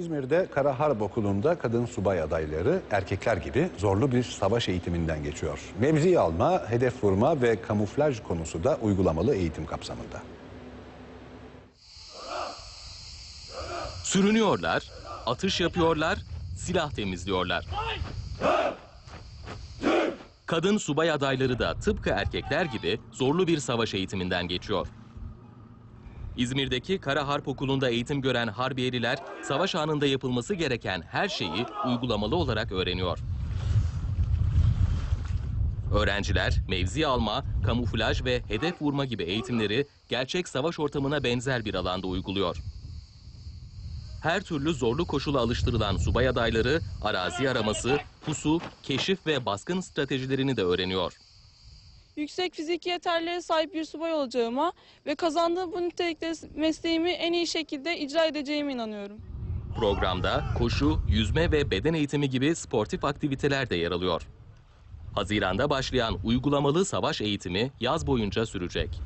İzmir'de Kara Harp Okulu'nda kadın subay adayları erkekler gibi zorlu bir savaş eğitiminden geçiyor. Mevzi alma, hedef vurma ve kamuflaj konusu da uygulamalı eğitim kapsamında. Sürünüyorlar, atış yapıyorlar, silah temizliyorlar. Kadın subay adayları da tıpkı erkekler gibi zorlu bir savaş eğitiminden geçiyor. İzmir'deki Kara Harp Okulu'nda eğitim gören harbiyeliler savaş anında yapılması gereken her şeyi uygulamalı olarak öğreniyor. Öğrenciler mevzi alma, kamuflaj ve hedef vurma gibi eğitimleri gerçek savaş ortamına benzer bir alanda uyguluyor. Her türlü zorlu koşula alıştırılan subay adayları arazi araması, pusu, keşif ve baskın stratejilerini de öğreniyor. Yüksek fiziki yeterliliğe sahip bir subay olacağıma ve kazandığım bu nitelikte mesleğimi en iyi şekilde icra edeceğime inanıyorum. Programda koşu, yüzme ve beden eğitimi gibi sportif aktiviteler de yer alıyor. Haziranda başlayan uygulamalı savaş eğitimi yaz boyunca sürecek.